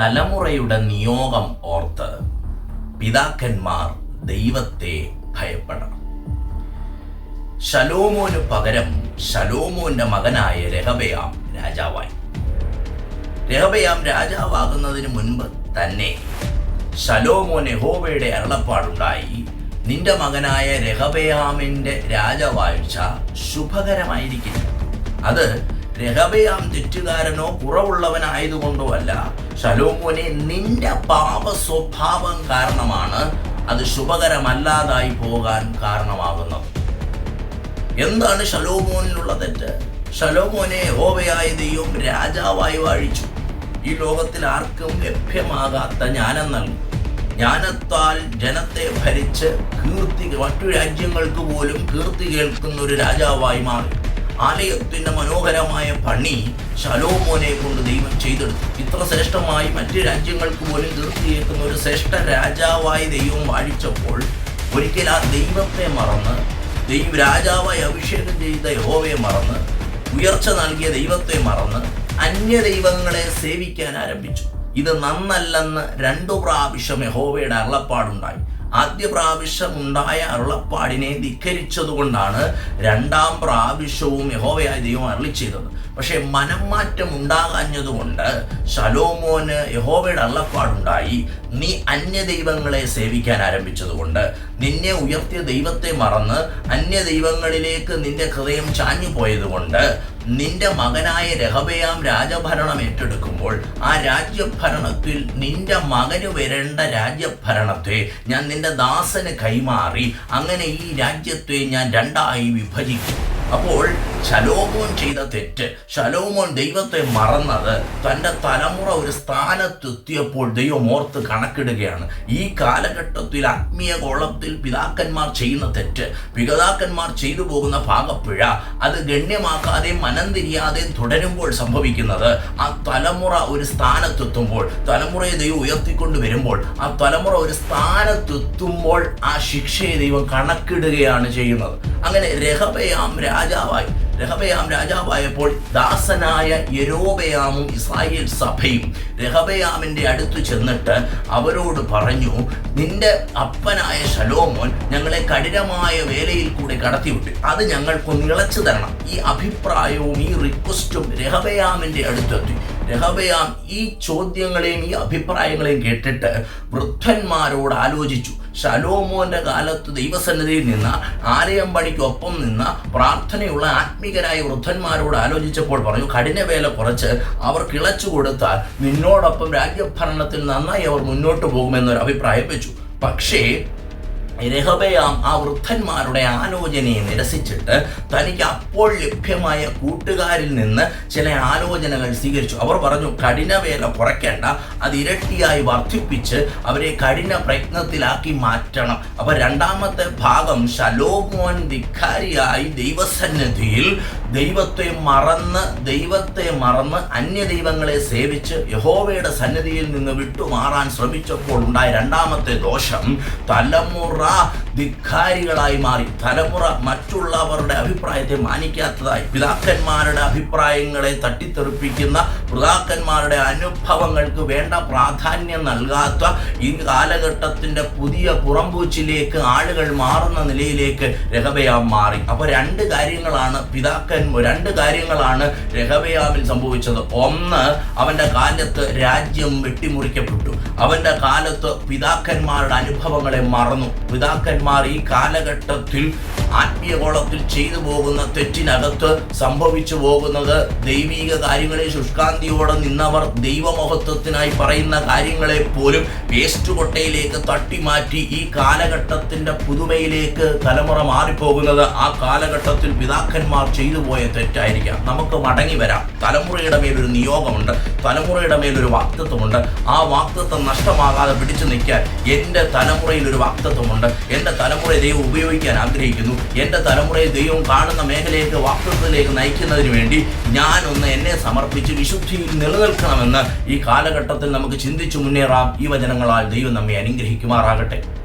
തലമുറയുടെ നിയോഗം ഓർത്ത് പിതാക്കന്മാർ ദൈവത്തെ ഭയപ്പെടണം. ശലോമോന് പകരം ശലോമോന്റെ മകനായ രഹബയാം രാജാവായി. രഹബയാം രാജാവാകുന്നതിന് മുൻപ് തന്നെ ശലോമോൻ യഹോവയുടെ അരുളപ്പാടുണ്ടായി നിന്റെ മകനായ രഹബയാമിന്റെ രാജവാഴ്ച ശുഭകരമായിരിക്കും അത് രഹബയാം തെറ്റുകാരനോ കുറവുള്ളവനായതുകൊണ്ടോ അല്ല ശലോമോനെ നിന്റെ പാപ സ്വഭാവം കാരണമാണ് അത് ശുഭകരമല്ലാതായി പോകാൻ കാരണമാകുന്നത്. എന്താണ് ശലോമോനിലുള്ള തെറ്റ്? ശലോമോനെ യഹോവയായ ദൈവം രാജാവായി വാഴിച്ചു. ഈ ലോകത്തിൽ ആർക്കും ലഭ്യമാകാത്ത ജ്ഞാനം നൽകി. ജ്ഞാനത്താൽ ജനത്തെ ഭരിച്ച് കീർത്തി മറ്റു രാജ്യങ്ങൾക്ക് പോലും കീർത്തി കേൾക്കുന്ന ഒരു രാജാവായി മാറി. ആലയത്തിന്റെ മനോഹരമായ പണി ശലോമോനെ കൊണ്ട് ദൈവം ചെയ്തെടുത്തു. ഇത്ര ശ്രേഷ്ഠമായി മറ്റ് രാജ്യങ്ങൾക്ക് പോലും തീർത്തിയേക്കുന്ന ഒരു ശ്രേഷ്ഠ രാജാവായി ദൈവം വാഴിച്ചപ്പോൾ ഒരിക്കൽ ആ ദൈവത്തെ മറന്ന് ദൈവ രാജാവായി അഭിഷേകം ചെയ്ത യഹോവയെ മറന്ന് ഉയർച്ച നൽകിയ ദൈവത്തെ മറന്ന് അന്യ ദൈവങ്ങളെ സേവിക്കാൻ ആരംഭിച്ചു. ഇത് നന്നല്ലെന്ന് രണ്ടു പ്രാവശ്യം യഹോവയുടെ അരുളപ്പാടുണ്ടായി. ആദ്യ പ്രാവശ്യം ഉണ്ടായ അരുളപ്പാടിനെ ധിക്കരിച്ചതുകൊണ്ടാണ് രണ്ടാം പ്രാവശ്യവും യഹോവയായ ദൈവം അരളി ചെയ്തത്. പക്ഷേ മനംമാറ്റം ഉണ്ടാകാഞ്ഞതുകൊണ്ട് ശലോമോന് യഹോവയുടെ അള്ളപ്പാടുണ്ടായി നീ അന്യ ദൈവങ്ങളെ സേവിക്കാൻ ആരംഭിച്ചതുകൊണ്ട് നിന്നെ ഉയർത്തിയ ദൈവത്തെ മറന്ന് അന്യ ദൈവങ്ങളിലേക്ക് നിന്റെ ഹൃദയം ചാഞ്ഞു പോയതുകൊണ്ട് നിന്റെ മകനായ രഹബയാം രാജഭരണം ഏറ്റെടുക്കുമ്പോൾ ആ രാജ്യഭരണത്തിൽ നിന്റെ മകന് വരേണ്ട രാജ്യഭരണത്തെ ഞാൻ നിന്റെ ദാസന് കൈമാറി അങ്ങനെ ഈ രാജ്യത്തെ ഞാൻ രണ്ടായി വിഭജിക്കും. അപ്പോൾ ശലോമോൻ ചെയ്ത തെറ്റ് ശലോമോൻ ദൈവത്തെ മറന്നത് തന്റെ തലമുറ ഒരു സ്ഥാനത്തെത്തിയപ്പോൾ ദൈവം ഓർത്ത് കണക്കിടുകയാണ്. ഈ കാലഘട്ടത്തിൽ ആത്മീയ കോളത്തിൽ പിതാക്കന്മാർ ചെയ്യുന്ന തെറ്റ് പിതാക്കന്മാർ ചെയ്തു പോകുന്ന ഭാഗപ്പിഴ അത് ഗണ്യമാക്കാതെയും മനം തിരിയാതെയും തുടരുമ്പോൾ സംഭവിക്കുന്നത് ആ തലമുറ ഒരു സ്ഥാനത്തെത്തുമ്പോൾ തലമുറയെ ദൈവം ഉയർത്തിക്കൊണ്ട് വരുമ്പോൾ ആ തലമുറ ഒരു സ്ഥാനത്തെത്തുമ്പോൾ ആ ശിക്ഷയെ ദൈവം കണക്കിടുകയാണ് ചെയ്യുന്നത്. അങ്ങനെ രഹബയാം രാജാവായി. രഹബയാം രാജാവായപ്പോൾ ദാസനായ യരോബയാമും ഇസ്രായേൽ സഭയും രഹബയാമിന്റെ അടുത്ത് ചെന്നിട്ട് അവരോട് പറഞ്ഞു നിന്റെ അപ്പനായ ശലോമോൻ ഞങ്ങളെ കഠിനമായ വേലയിൽ കൂടെ കടത്തിവിട്ടു. അത് ഞങ്ങൾക്കൊന്ന് ഇളച്ചു തരണം. ഈ അഭിപ്രായവും ഈ റിക്വസ്റ്റും രഹബയാമിന്റെ അടുത്തെത്തി. രഹബയാം ഈ ചോദ്യങ്ങളെയും ഈ അഭിപ്രായങ്ങളെയും കേട്ടിട്ട് വൃദ്ധന്മാരോട് ആലോചിച്ചു. ശലോമോന്റെ കാലത്ത് ദൈവസന്നിധിയിൽ നിന്ന ആലയം പണിക്കൊപ്പം നിന്ന പ്രാർത്ഥനയുള്ള ആത്മീകരായ വൃദ്ധന്മാരോട് ആലോചിച്ചപ്പോൾ പറഞ്ഞു കഠിനവേല കുറച്ച് അവർ കിളച്ചു കൊടുത്താൽ നിന്നോടൊപ്പം രാജ്യഭരണത്തിൽ നന്നായി അവർ മുന്നോട്ട് പോകുമെന്നൊരു അഭിപ്രായം വെച്ചു. പക്ഷേ രഹബയാം ആ വൃദ്ധന്മാരുടെ ആലോചനയെ നിരസിച്ചിട്ട് തനിക്ക് അപ്പോൾ ലഭ്യമായ കൂട്ടുകാരിൽ നിന്ന് ചില ആലോചനകൾ സ്വീകരിച്ചു. അവർ പറഞ്ഞു കഠിന വേല കുറയ്ക്കേണ്ട. അത് ഇരട്ടിയായി വർദ്ധിപ്പിച്ച് അവരെ കഠിന പ്രയത്നത്തിലാക്കി മാറ്റണം. അപ്പൊ രണ്ടാമത്തെ ഭാഗം ശലോമോൻ ധിക്കാരിയായി ദൈവസന്നിധിയിൽ ദൈവത്തെ മറന്ന് ദൈവത്തെ മറന്ന് അന്യ ദൈവങ്ങളെ സേവിച്ച് യഹോവയുടെ സന്നിധിയിൽ നിന്ന് വിട്ടുമാറാൻ ശ്രമിച്ചപ്പോൾ ഉണ്ടായ രണ്ടാമത്തെ ദോഷം തലമുറ ധിക്കാരികളായി മാറി. തലമുറ മറ്റുള്ളവരുടെ അഭിപ്രായത്തെ മാനിക്കാത്തതായി. പിതാക്കന്മാരുടെ അഭിപ്രായങ്ങളെ തട്ടിത്തെറിപ്പിക്കുന്ന പിതാക്കന്മാരുടെ അനുഭവങ്ങൾക്ക് വേണ്ട പ്രാധാന്യം നൽകാത്ത ഈ കാലഘട്ടത്തിന്റെ പുതിയ പുറംപൂച്ചിലേക്ക് ആളുകൾ മാറുന്ന നിലയിലേക്ക് രഹബയാം മാറി. അപ്പൊ രണ്ട് കാര്യങ്ങളാണ് പിതാക്കൻ രണ്ട് കാര്യങ്ങളാണ് രഹബയാമിൽ സംഭവിച്ചത്. ഒന്ന് അവന്റെ കാലത്ത് രാജ്യം വെട്ടിമുറിക്കപ്പെട്ടു. അവന്റെ കാലത്ത് പിതാക്കന്മാരുടെ അനുഭവങ്ങളെ മറന്നു. പിതാക്കന്മാർ ഈ കാലഘട്ടത്തിൽ ആത്മീയകോളത്തിൽ ചെയ്തു പോകുന്ന തെറ്റിനകത്ത് സംഭവിച്ചു പോകുന്നത് ദൈവീക കാര്യങ്ങളെ ശുഷ്കാന്തിയോടെ നിന്നവർ ദൈവമഹത്വത്തിനായി പറയുന്ന കാര്യങ്ങളെ പോലും വേസ്റ്റ് കൊട്ടയിലേക്ക് തട്ടിമാറ്റി ഈ കാലഘട്ടത്തിന്റെ പുതുമയിലേക്ക് തലമുറ മാറിപ്പോകുന്നത് ആ കാലഘട്ടത്തിൽ പിതാക്കന്മാർ ചെയ്തു പോയ തെറ്റായിരിക്കാം. നമുക്ക് മടങ്ങി വരാം. തലമുറയുടെ മേലൊരു നിയോഗമുണ്ട്. തലമുറയുടെ മേലൊരു വാക്തത്വമുണ്ട്. ആ വാക്തത്വം നഷ്ടമാകാതെ പിടിച്ചു നിൽക്കാൻ എന്റെ തലമുറയിൽ ഒരു വാക്തത്വമുണ്ട്. എന്റെ തലമുറയെ ദൈവം ഉപയോഗിക്കാൻ ആഗ്രഹിക്കുന്നു. എന്റെ തലമുറയെ ദൈവം കാണുന്ന മേഖലയിലേക്ക് വാക്തത്വത്തിലേക്ക് നയിക്കുന്നതിന് വേണ്ടി ഞാനൊന്ന് എന്നെ സമർപ്പിച്ച് വിശുദ്ധിയിൽ നിലനിൽക്കണമെന്ന് ഈ കാലഘട്ടത്തിൽ നമുക്ക് ചിന്തിച്ചു മുന്നേറാം. ഈ വചനങ്ങളാൽ ദൈവം നമ്മെ അനുഗ്രഹിക്കുമാറാകട്ടെ.